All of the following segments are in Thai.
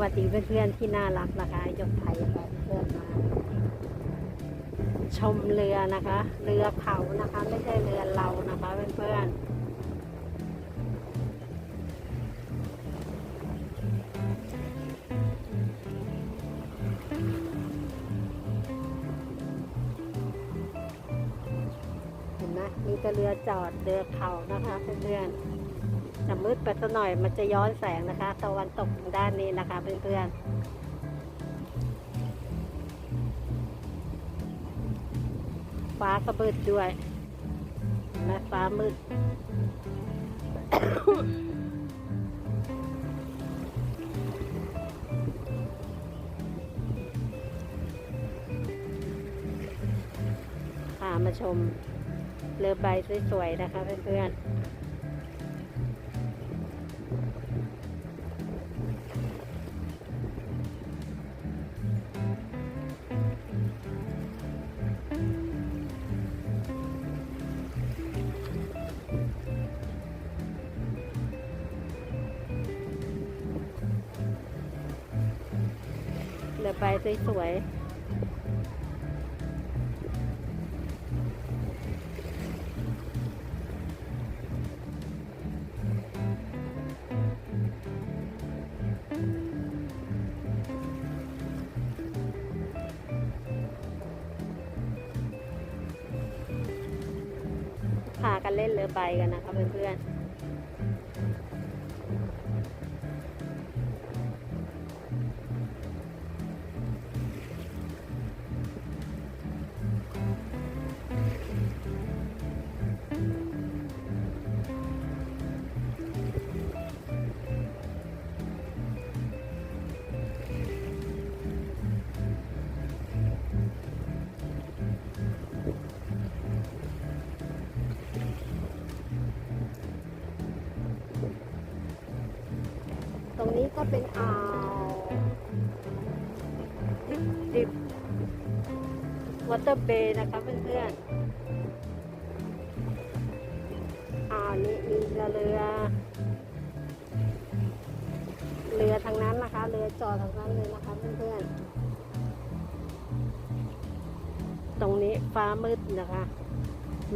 วัสดีเพื่อนๆที่น่ารักนะคะยกไทยพาเพื่อนมาชมเรือนะคะ เรือเขานะคะ ไม่ใช่เรือเรานะคะเพื่อนๆเห็นไหมมีแต่เรือจอดเรือเขานะคะเพื่อนๆ จะมืดไปสักหน่อยมันจะย้อนแสงนะคะตะวันตกทางด้านนี้นะคะเพื่อนๆฟ้าก็มืดด้วยนไหมฟ้ามืดพามาชมเรือใบสวยๆนะคะเพื่อนๆ เรือใบสวยพากันเล่นเรือใบกันนะคะเพื่อนๆ นี้ก็เป็นอ่าวดิบดิบวอเตอร์เบย์นะคะเพื่อนๆอ่าวนี้มีเรือ เรือทางนั้นนะคะ เรือจอดทางนั้นเลยนะคะเพื่อนๆ ตรงนี้ฟ้ามืดนะคะ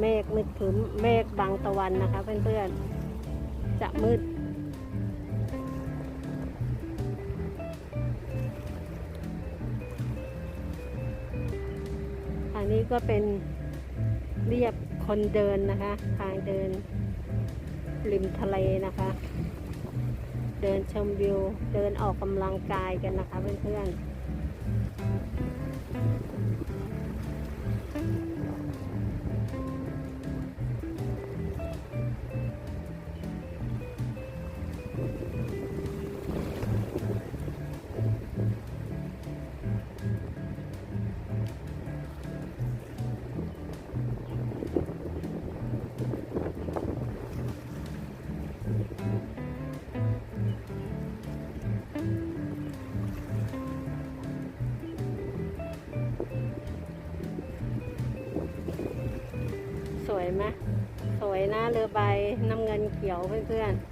เมฆมืดครึ้มเมฆบังตะวันนะคะเพื่อนๆ จะมืด นี้ก็เป็นเรียบคนเดินนะคะ ทางเดินริมทะเลนะคะ เดินชมวิว เดินออกกำลังกายกันนะคะเพื่อนๆ วยไหมสวยนะเรือใบน้ำเงินเขียวเพื่อนๆ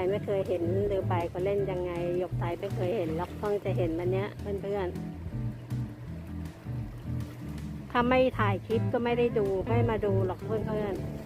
ใครไม่เคยเห็นเรือใบก็เล่นยังไง ยกไตไม่เคยเห็นล็อกเพิ่งจะเห็นวันเนี้ยเพื่อนๆถ้าไม่ถ่ายคลิปก็ไม่ได้ดูไม่มาดูหรอกเพื่อนๆ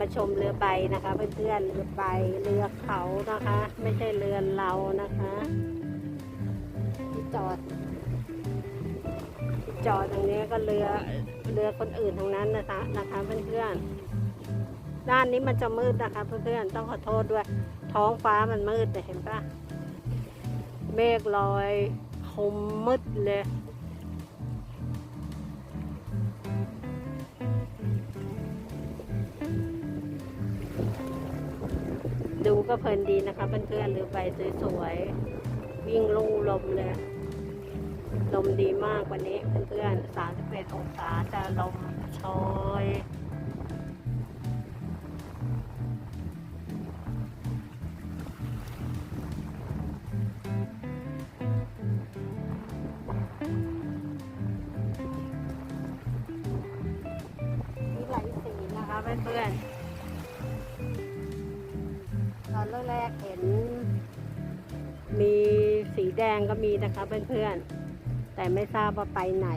มาชมเรือใบนะคะเพื่อนๆเรือใบเรือเขานะคะ ไม่ใช่เรือเรานะคะที่จอดที่จอดตรงนี้ก็เรือเรือคนอื่นทั้งนั้นนะคะนะคะเพื่อนๆด้านนี้มันจะมืดนะคะ เพื่อนๆต้องขอโทษด้วย ท้องฟ้ามันมืดเนี่เห็นปะเมฆลอยคมมืดเลย ก็เพลินดีนะคะเพื่อนๆเรือใบสวยๆ วิ่งลู่ลมเลย ลมดีมากวันนี้เพื่อนๆ31องศาจะลมชยมีหลายสีนะคะเพื่อนๆ อนแรกๆเห็น มีสีแดงก็มีนะคะเพื่อนๆ แต่ไม่ทราบว่าไปไหน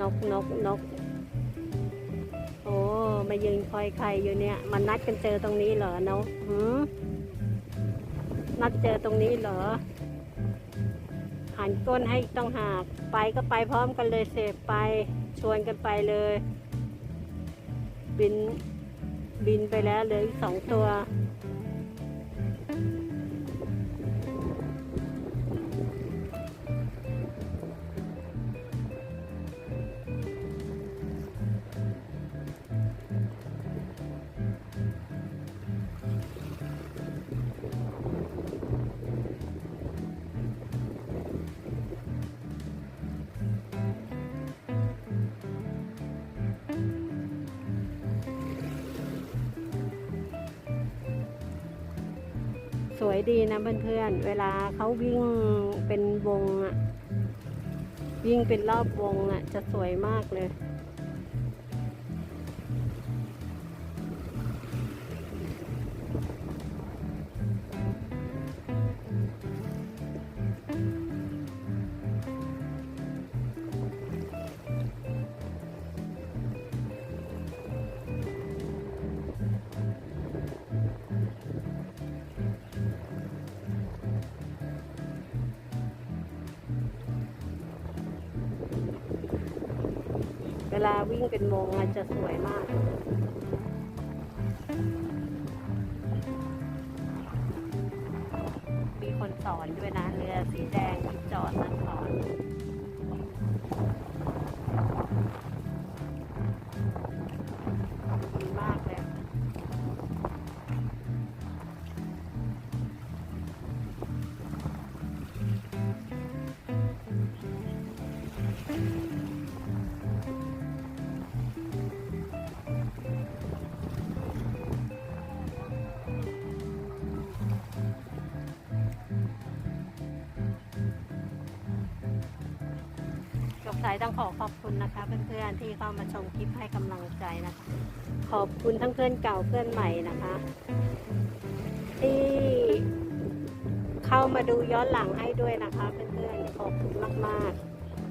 นกนกนก โอ้ มายืนคอยใครอยู่เนี่ย มันนัดกันเจอตรงนี้เหรอนกหืมนัดเจอตรงนี้เหรอหันก้นให้ต้องหาก ไปก็ไปพร้อมกันเลยเสพไปชวนกันไปเลย บินบินไปแล้วเหลืออีกสองตัว สวยดีนะเพื่อนๆ เวลาเขาวิ่งเป็นวงอะวิ่งเป็นรอบวงอะจะสวยมากเลย ลาวิ่งเป็นวงอะจะสวยมาก มีคนสอนด้วยนะเรือสีแดงที่จอดนั่งสอน สายต้องขอขอบคุณนะคะ เพื่อนๆที่เข้ามาชมคลิปให้กำลังใจนะคะ ขอบคุณทั้งเพื่อนเก่าเพื่อนใหม่นะคะ ที่เข้ามาดูย้อนหลังให้ด้วยนะคะ เพื่อนๆขอบคุณมาก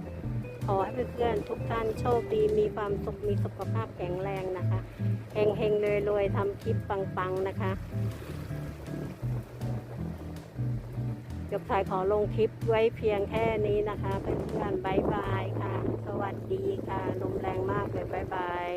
ๆ ขอให้เพื่อนๆทุกท่านโชคดีมีความสุขมีสุขภาพแข็งแรงนะคะเฮงเฮงๆรวยๆทำคลิปปังๆนะคะ จบสายขอลงคลิปไว้เพียงแค่นี้นะคะเพื่อนๆบายบายค่ะ สวัสดีค่ะลมแรงมากเลยบายบาย